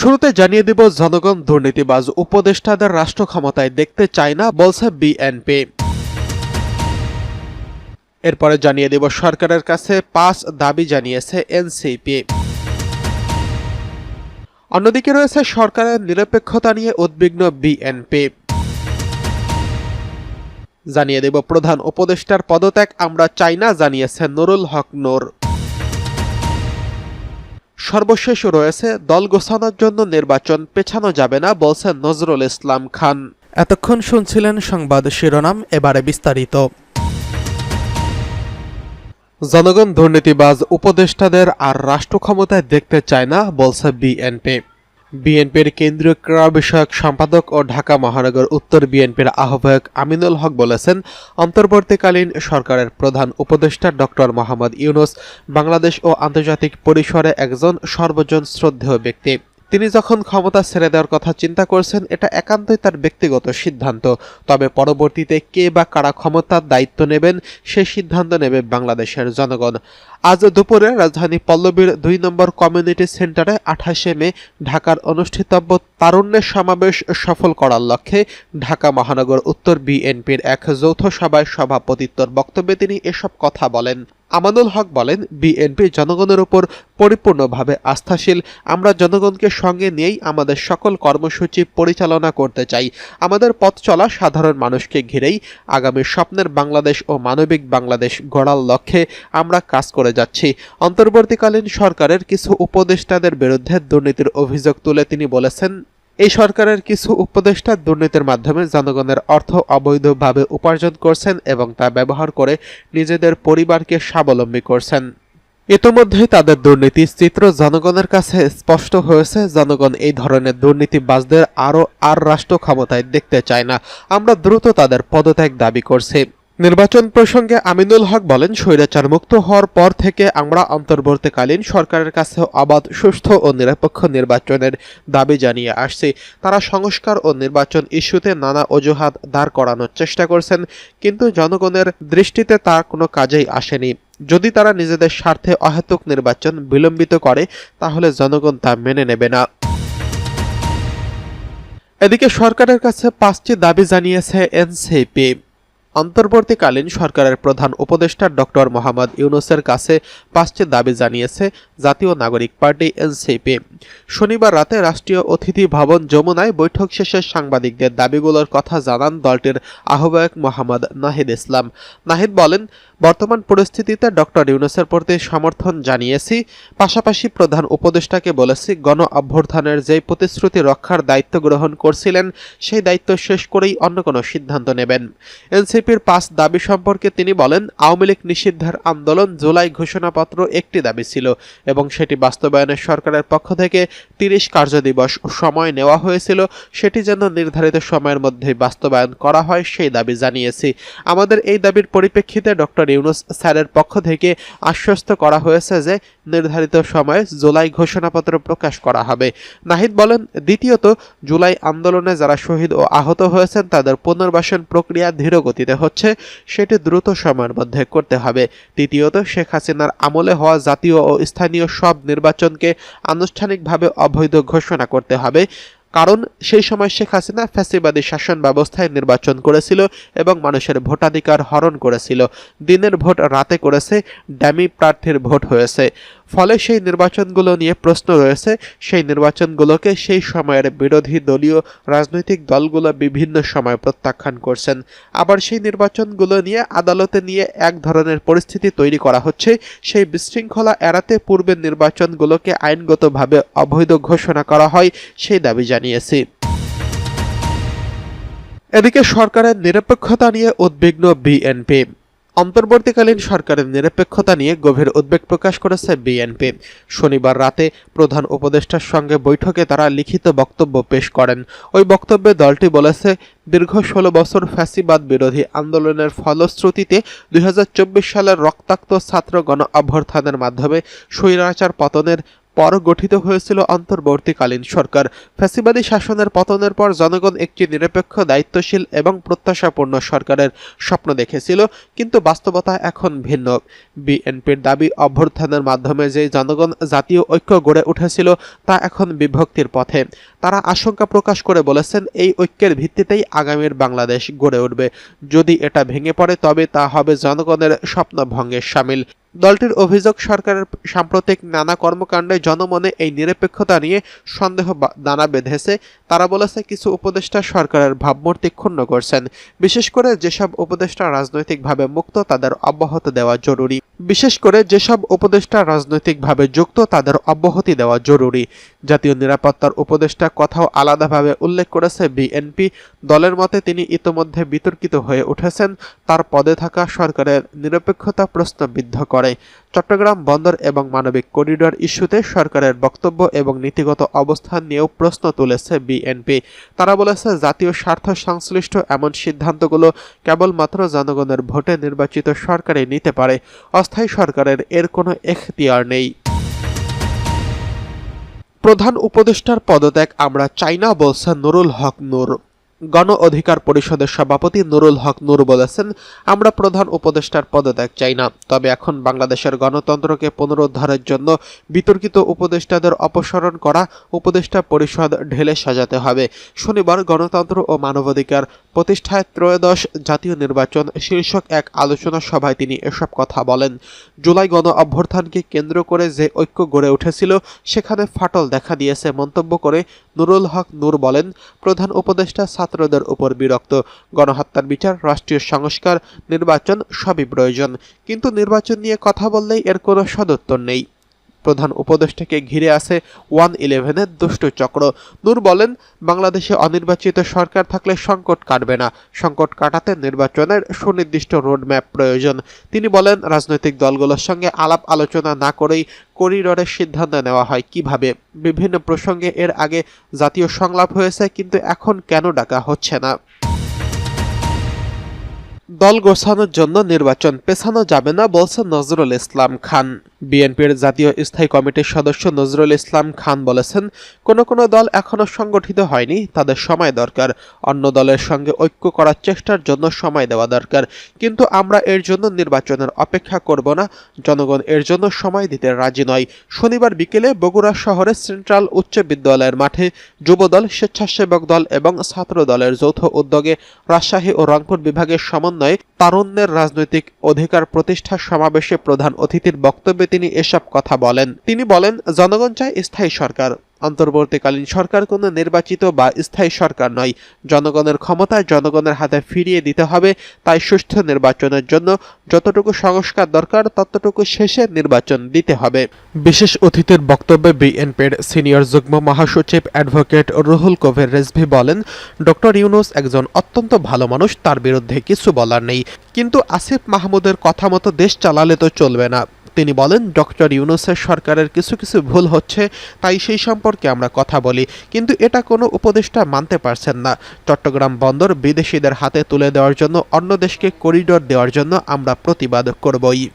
শুরুতে জানিয়ে দেব, জনগণ দুর্নীতিবাজ উপদেষ্টাদের রাষ্ট্র ক্ষমতায় দেখতে চায় না, বলছে বিএনপি। এরপরে জানিয়ে দেব, সরকারের কাছে পাঁচ দাবি জানিয়েছে এনসিপি। অন্যদিকে রয়েছে সরকারের নিরপেক্ষতা নিয়ে উদ্বিগ্ন বিএনপি। জানিয়ে দেব, প্রধান উপদেষ্টার পদত্যাগ আমরা চাই না, জানিয়েছে নুরুল হক নূর। সর্বশেষ রয়েছে দল গোছানোর জন্য নির্বাচন পেছানো যাবে না বলছেন নজরুল ইসলাম খান। এতক্ষণ শুনছিলেন সংবাদ শিরোনাম এবারে বিস্তারিত। জনগণ দুর্নীতিবাজ উপদেষ্টাদের আর রাষ্ট্র ক্ষমতায় দেখতে চায় না বলছে বিএনপি। বিএনপির কেন্দ্রীয় ক্রীড়া বিষয়ক সম্পাদক ও ঢাকা মহানগর উত্তর বিএনপির আহ্বায়ক আমিনুল হক বলেছেন, অন্তর্বর্তীকালীন সরকারের প্রধান উপদেষ্টা ডক্টর মোহাম্মদ ইউনুস বাংলাদেশ ও আন্তর্জাতিক পরিসরে একজন সর্বজন শ্রদ্ধেয় ব্যক্তি। তিনি যখন ক্ষমতা ছেড়ে দেওয়ার কথা চিন্তা করছেন, এটা একান্তই তার ব্যক্তিগত সিদ্ধান্ত। তবে পরবর্তীতে কে বা কারা ক্ষমতার দায়িত্ব নেবেন সেই সিদ্ধান্ত নেবে বাংলাদেশের জনগণ। আজ দুপুরে রাজধানী পল্লবীর দুই নম্বর কমিউনিটি সেন্টারে আঠাশে মে ঢাকার অনুষ্ঠিতব্য তারুণ্যের সমাবেশ সফল করার লক্ষ্যে ঢাকা মহানগর উত্তর বিএনপির এক যৌথ সভায় সভাপতিত্বর বক্তব্যে তিনি এসব কথা বলেন। আমানুল হক বলেন, বিএনপি জনগণের উপর পরিপূর্ণভাবে আস্থাশীল। আমরা জনগণকে সঙ্গে নিয়েই আমাদের সকল কর্মসূচি পরিচালনা করতে চাই। আমাদের পথ চলা সাধারণ মানুষকে ঘিরেই আগামী স্বপ্নের বাংলাদেশ ও মানবিক বাংলাদেশ গড়ার লক্ষ্যে আমরা কাজ করে যাচ্ছি। অন্তর্বর্তীকালীন সরকারের কিছু উপদেষ্টাদের বিরুদ্ধে দুর্নীতির অভিযোগ তুলে তিনি বলেছেন এই সরকারের কিছু উপদেষ্টা দুর্নীতির মাধ্যমে জনগণের অর্থ অবৈধভাবে উপার্জন করছেন এবং তা ব্যবহার করে নিজেদের পরিবারকে স্বাবলম্বী করছেন। ইতোমধ্যেই তাদের দুর্নীতির চিত্র জনগণের কাছে স্পষ্ট হয়েছে। জনগণ এই ধরনের দুর্নীতিবাজদের আরও আর রাষ্ট্র ক্ষমতায় দেখতে চায় না। আমরা দ্রুত তাদের পদত্যাগ দাবি করছি। নির্বাচন প্রসঙ্গে আমিনুল হক বলেন স্বৈরাচার মুক্ত হওয়ার পর থেকে আমরা অন্তর্বর্তীকালীন সরকারের কাছে অবাধ সুস্থ ও নিরপেক্ষ নির্বাচনের দাবি জানিয়ে আসছি। তারা সংস্কার ও নির্বাচন ইস্যুতে নানা অজুহাত দাঁড় করানোর চেষ্টা করছেন, কিন্তু জনগণের দৃষ্টিতে তা কোনো কাজেই আসেনি। যদি তারা নিজেদের স্বার্থে অহেতুক নির্বাচন বিলম্বিত করে, তাহলে জনগণ তা মেনে নেবে না। এদিকে সরকারের কাছে পাঁচটি দাবি জানিয়েছে এনসিপি। অন্তর্বর্তীকালীন সরকারের প্রধান উপদেষ্টা ডক্টর মোহাম্মদ ইউনুসের কাছে পাঁচটি দাবি জানিয়েছে জাতীয় নাগরিক পার্টি, এনসিপি। শনিবার রাতে রাষ্ট্রীয় অতিথি ভবন যমুনায় বৈঠক শেষে সাংবাদিকদের দাবিগুলোর কথা জানান দলটির আহ্বায়ক মোহাম্মদ নাহিদ ইসলাম। নাহিদ বলেন, বর্তমান পরিস্থিতিতে ডক্টর ইউনুসের প্রতি সমর্থন জানিয়েছি, পাশাপাশি প্রধান উপদেষ্টাকে বলেছি, গণ অভ্যর্থানের যে প্রতিশ্রুতি রক্ষার দায়িত্ব গ্রহণ করছিলেন, সেই দায়িত্ব শেষ করেই অন্য কোনো সিদ্ধান্ত নেবেন। এনসিপির পাঁচ দাবি সম্পর্কে তিনি বলেন, আওয়ামী লীগ নিষিদ্ধের আন্দোলন জুলাই ঘোষণাপত্র একটি দাবি ছিল এবং সেটি বাস্তবায়নের সরকারের পক্ষ থেকে তিরিশ কার্যদিবস সময় নেওয়া হয়েছিল। সেটি যেন নির্ধারিত সময়ের মধ্যে বাস্তবায়ন করা হয় সেই দাবি জানিয়েছি। আমাদের এই দাবির পরিপ্রেক্ষিতে ডক্টর ইউনুস স্যারের পক্ষ থেকে আশ্বস্ত করা হয়েছে যে নির্ধারিত সময়ে জুলাই ঘোষণাপত্র প্রকাশ করা হবে। নাহিদ বলেন, দ্বিতীয়ত, জুলাই আন্দোলনে যারা শহীদ ও আহত হয়েছেন তাদের পুনর্বাসন প্রক্রিয়া ধীর গতিতে হচ্ছে, সেটি দ্রুত সময়ের মধ্যে করতে হবে। তৃতীয়ত, শেখ হাসিনার আমলে হওয়া জাতীয় ও স্থানীয় সব নির্বাচনকে আনুষ্ঠানিকভাবে অবৈধ ঘোষণা করতে হবে। কারণ, সেই সময় শেখ হাসিনা ফ্যাসিবাদী শাসন ব্যবস্থায় নির্বাচন করেছিল এবং মানুষের ভোটাধিকার হরণ করেছিল। দিনের ভোট রাতে করেছে, ড্যামি প্রার্থীর ভোট হয়েছে। ফলে সেই নির্বাচনগুলো নিয়ে প্রশ্ন রয়েছে। সেই নির্বাচনগুলোকে সেই সময়ের বিরোধী দলীয় রাজনৈতিক দলগুলো বিভিন্ন সময় প্রত্যাখ্যান করছেন। আবার সেই নির্বাচনগুলো নিয়ে, আদালতে নিয়ে এক ধরনের পরিস্থিতি তৈরি করা হচ্ছে। সেই বিশৃঙ্খলা এড়াতে পূর্বের নির্বাচনগুলোকে আইনগতভাবে অবৈধ ঘোষণা করা হয়, সেই দাবি জানিয়েছি। এদিকে সরকারের নিরপেক্ষতা নিয়ে উদ্বিগ্ন বিএনপি। অন্তর্বর্তীকালীন সরকারের নিরপেক্ষতা নিয়ে গভীর উদ্বেগ প্রকাশ করেছে বিএনপি শনিবার রাতে প্রধান উপদেষ্টার সঙ্গে বৈঠকে তারা লিখিত বক্তব্য পেশ করেন। ওই বক্তব্যে দলটি বলেছে, দীর্ঘ ষোলো বছর ফ্যাসিবাদ বিরোধী আন্দোলনের ফলশ্রুতিতে দুই হাজার চব্বিশ সালের রক্তাক্ত ছাত্র গণ অভ্যর্থানের মাধ্যমে স্বৈরাচার পতনের পর গঠিত হয়েছিল অন্তর্বর্তীকালীন সরকার। ফ্যাসিবাদী শাসনের পতনের পর জনগণ একটি নিরপেক্ষ, দায়িত্বশীল এবং প্রত্যাশাপূর্ণ সরকারের স্বপ্ন দেখেছিল, কিন্তু বাস্তবতা এখন ভিন্ন। বিএনপির দাবি অভ্যর্থানের মাধ্যমে যে জনগণ জাতীয় ঐক্য গড়ে উঠেছিল, তা এখন বিভক্তির পথে। তারা আশঙ্কা প্রকাশ করে বলেছেন, এই ঐক্যের ভিত্তিতেই আগামীর বাংলাদেশ গড়ে উঠবে। যদি এটা ভেঙে পড়ে, তবে তা হবে জনগণের স্বপ্নভঙ্গের সামিল। দলটির অভিযোগ, সরকারের সাম্প্রতিক নানা কর্মকাণ্ডে জনমনে এই নিরপেক্ষতা নিয়ে সন্দেহ দানা বেঁধেছে। তারা বলেছে, কিছু উপদেষ্টা সরকারের ভাবমূর্তি ক্ষুণ্ণ করছেন। বিশেষ করে যেসব উপদেষ্টা রাজনৈতিকভাবে মুক্ত, তাদের অব্যাহত দেওয়া জরুরি। বিশেষ করে যেসব উপদেষ্টা রাজনৈতিকভাবে যুক্ত, তাদের অব্যাহতি দেওয়া জরুরি। জাতীয় নিরাপত্তার উপদেষ্টা কথাও আলাদাভাবে উল্লেখ করেছে বিএনপি। দলের মতে তিনি ইতোমধ্যে বিতর্কিত হয়ে উঠেছেন। তার পদে থাকা সরকারের নিরপেক্ষতা প্রশ্নবিদ্ধ করে। চট্টগ্রাম বন্দর এবং মানবিক করিডোর ইস্যুতে সরকারের বক্তব্য এবং নীতিগত অবস্থান নিয়েও প্রশ্ন তুলেছে বিএনপি। তারা বলেছে, জাতীয় স্বার্থ সংশ্লিষ্ট এমন সিদ্ধান্তগুলো কেবলমাত্র জনগণের ভোটে নির্বাচিত সরকারই নিতে পারে। অস্থায়ী সরকারের এর কোনো এখতিয়ার নেই। প্রধান উপদেষ্টার পদত্যাগ আমরা চাইনা বলছেন নুরুল হক নূর। গণ অধিকার পরিষদের সভাপতি নুরুল হক নূর বলেছেন, আমরা প্রধান উপদেষ্টার পদত্যাগ চাই না। তবে এখন বাংলাদেশের গণতন্ত্রকে পুনরুদ্ধারের জন্য বিতর্কিত উপদেষ্টাদের অপসারণ করা উপদেষ্টা পরিষদ ঢেলে সাজাতে হবে। শনিবার গণতন্ত্র ও মানবাধিকার প্রতিষ্ঠায় ত্রয়োদশ জাতীয় নির্বাচন শীর্ষক এক আলোচনা সভায় তিনি এসব কথা বলেন। জুলাই গণ অভ্যর্থানকে কেন্দ্র করে যে ঐক্য গড়ে উঠেছিল, সেখানে ফাটল দেখা দিয়েছে, মন্তব্য করে নুরুল হক নূর বলেন, প্রধান উপদেষ্টা ছাত্রদের উপর বিরক্ত। গণহত্যার বিচার, রাষ্ট্রীয় সংস্কার, নির্বাচন সবই প্রয়োজন। কিন্তু নির্বাচন নিয়ে কথা বললেই এর কোনো সদুত্তর নেই। প্রধান উপদেষ্টাকে ঘিরে আছে ওয়ান ইলেভেনের দুষ্ট চক্র। নূর বলেন, বাংলাদেশে অনির্বাচিত সরকার থাকলে সংকট কাটবে না। সংকট কাটাতে নির্বাচনের সুনির্দিষ্ট রোডম্যাপ প্রয়োজন। তিনি বলেন, রাজনৈতিক দলগুলোর সঙ্গে আলাপ আলোচনা না করেই করিডরের সিদ্ধান্ত নেওয়া হয়। কীভাবে? বিভিন্ন প্রসঙ্গে এর আগে জাতীয় সংলাপ হয়েছে, কিন্তু এখন কেন ডাকা হচ্ছে না? দল গোছানোর জন্য নির্বাচন পেছানো যাবে না বলছেন নজরুল ইসলাম খান। বিএনপির জাতীয় স্থায়ী কমিটির সদস্য নজরুল ইসলাম খান বলেছেন, কোন কোন দল এখনও সংগঠিত হয়নি, তাদের সময় দরকার। অন্য দলের সঙ্গে ঐক্য করার চেষ্টার জন্য সময় দেওয়া দরকার। কিন্তু আমরা এর জন্য নির্বাচনের অপেক্ষা করব না, জনগণ এর জন্য সময় দিতে রাজি নয়। শনিবার বিকেলে বগুড়া শহরের সেন্ট্রাল উচ্চ বিদ্যালয়ের মাঠে যুবদল, স্বেচ্ছাসেবক দল এবং ছাত্র দলের যৌথ উদ্যোগে রাজশাহী ও রংপুর বিভাগের সমন্বয়ে তারুণ্যের রাজনৈতিক অধিকার প্রতিষ্ঠা সমাবেশে প্রধান অতিথির বক্তব্যে তিনি এসব কথা বলেন। তিনি বলেন, জনগণ চায় স্থায়ী সরকার। অন্তর্বর্তীকালীন সরকার কোনো নির্বাচিত বা স্থায়ী সরকার নয়। জনগণের ক্ষমতায় জনগণের হাতে ফিরিয়ে দিতে হবে, তাই সুষ্ঠু নির্বাচনের জন্য যতটুকু সংস্কার দরকার, ততটুকু শেষে নির্বাচন দিতে হবে। বিশেষ অতিথির বক্তব্যে বিএনপির সিনিয়র যুগ্ম মহাসচিব অ্যাডভোকেট রুহুল কবির রেজভি বলেন, ডক্টর ইউনুস একজন অত্যন্ত ভালো মানুষ, তার বিরুদ্ধে কিছু বলার নেই। কিন্তু আসিফ মাহমুদের কথা মতো দেশ চালালে তো চলবে না। তিনি বলেন, ডক্টর ইউনুসের সরকারের কিছু কিছু ভুল হচ্ছে, তাই সেই সম্পর্কে আমরা কথা বলি। কিন্তু এটা কোনো উপদেষ্টা মানতে পারছেন না। চট্টগ্রাম বন্দর বিদেশিদের হাতে তুলে দেওয়ার জন্য, অন্য দেশকে করিডোর দেওয়ার জন্য আমরা প্রতিবাদ করবই।